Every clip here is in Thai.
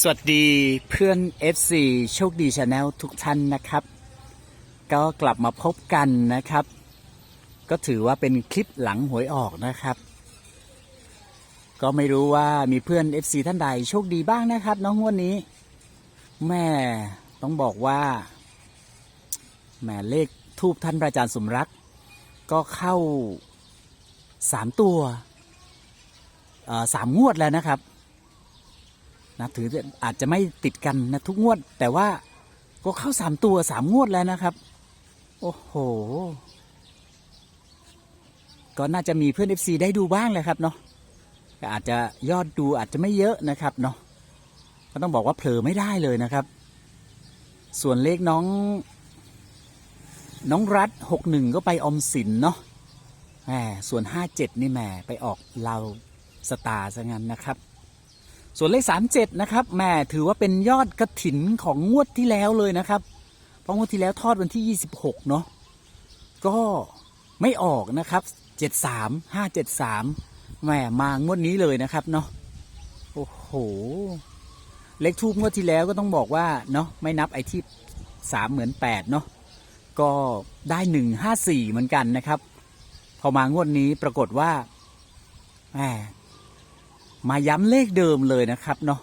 สวัสดีเพื่อน FC โชคดีชาแนลทุกท่านนะครับ ก็กลับมาพบกันนะครับ ก็ถือว่าเป็นคลิปหลังหวยออกนะครับ ก็ไม่รู้ว่ามีเพื่อน FC ท่านใดโชคดีบ้างนะครับ น้องงวดนี้ แม่ต้องบอกว่าแหม่เลขทูบท่านพระอาจารย์สมรัก ก็เข้าสามตัวสามงวดแล้วนะครับ นะถืออาจจะไม่ติดกันนะทุกงวด แต่ว่าก็เข้าสามตัวสามงวดแล้วนะครับ โอ้โห ก็น่าจะมีเพื่อน FC ได้ดูบ้างแหละครับเนาะอาจจะยอดดูอาจจะไม่เยอะนะครับเนาะก็ต้องบอกว่าเผลอไม่ได้เลยนะครับ ส่วนเลขน้อง น้องรัฐหกหนึ่งก็ไปอมสินเนาะแหมส่วนห้าเจ็ดนี่แหมไปออกเราวสตาร์ซะงั้นนะครับ ส่วนเลขสามเจ็ดนะครับแหม่ถือว่าเป็นยอดกระถินของงวดที่แล้วเลยนะครับ เพราะงวดที่แล้วทอดวันที่ยี่สิบหกเนาะก็ไม่ออกนะครับเจ็ดสามห้าเจ็ดสามแหม่มางวดนี้เลยนะครับเนาะโอ้โห เลขทูบงวดที่แล้วก็ต้องบอกว่าเนาะไม่นับไอ้ที่สามเหมือนแปดเนาะก็ได้หนึ่งห้าสี่เหมือนกันนะครับ พอมางวดนี้ปรากฏว่าแหม มาย้ำเลขเดิมเลยนะครับเนาะ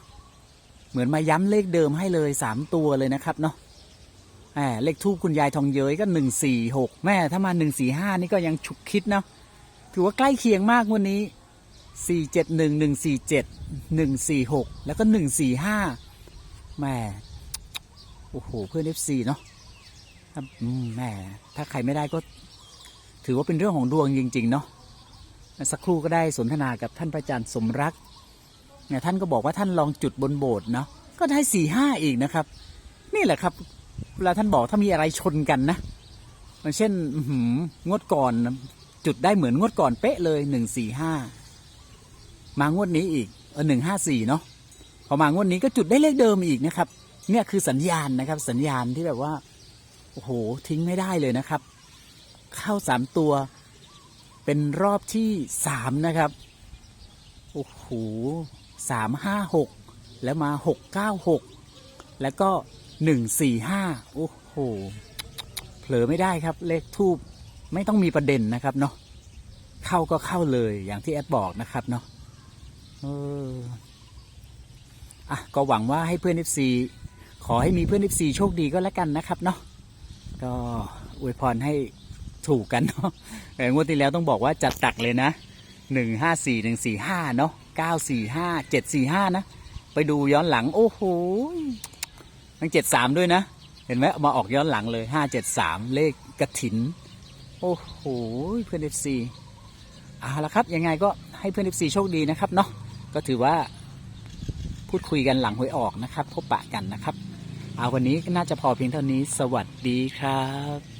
เหมือนมาย้ำเลขเดิมให้เลยสามตัวเลยนะครับเนาะแหมเลขทูบคุณยายทองเย้ยก็หนึ่งสี่หกแม่ถ้ามาหนึ่งสี่ห้านี่ก็ยังฉุกคิดเนาะถือว่าใกล้เคียงมากวันนี้สี่เจ็ดหนึ่งหนึ่งสี่เจ็ดหนึ่งสี่หกแล้วก็หนึ่งสี่ห้าแม่โอ้โหเพื่อนเอฟซีเนาะถ้าอืมแม่ถ้าใครไม่ได้ก็ ถือว่าเป็นเรื่องของดวงจริง ๆ เนาะสักครู่ก็ได้สนทนากับท่านพระอาจารย์สมรัก เนี่ยท่านก็บอกว่าท่านลองจุดบนโบสถ์เนาะก็ได้สี่ห้าอีกนะครับ นี่แหละครับ เวลาท่านบอกถ้ามีอะไรชนกันนะมันเช่นหืองดก่อนจุดได้เหมือนงดก่อนเป๊ะเลยหนึ่งสี่ห้ามางวดนี้อีกเออหนึ่งห้าสี่เนาะพอมางวดนี้ก็จุดได้เลขเดิมอีกนะครับ เนี่ยคือสัญญาณนะครับ สัญญาณที่แบบว่าโอ้โหทิ้งไม่ได้เลยนะครับ เข้าสามตัว เป็นรอบที่สามนะครับ โอ้โห สามห้าหกแล้วมาหกเก้าหกแล้วก็หนึ่งสี่ห้าโอ้โห เผลอไม่ได้ครับ เลขทูบไม่ต้องมีประเด็นนะครับเนาะ เข้าก็เข้าเลยอย่างที่แอดบอกนะครับเนาะเอออะก็หวังว่าให้เพื่อน FC ขอให้มีเพื่อน FC โชคดีก็แล้วกันนะครับเนาะ ก็อวยพรให้ถูกกันเนาะแต่งวดที่แล้วต้องบอกว่าจัดตักเลยนะ หนึ่งห้าสี่หนึ่งสี่ห้าเนาะเก้าสี่ห้าเจ็ดสี่ห้านะ ไปดูย้อนหลัง โอ้โหทั้งเจ็ดสามด้วยนะ เห็นไหมมาออกย้อนหลังเลยห้าเจ็ดสามเลขกระถิน โอ้โห เพื่อนเอฟซีเอาละครับ ยังไงก็ให้เพื่อนเอฟซีโชคดีนะครับเนาะก็ถือว่าพูดคุยกันหลังหวยออกนะครับ พบปะกันนะครับ เอาวันนี้น่าจะพอเพียงเท่านี้สวัสดีครับ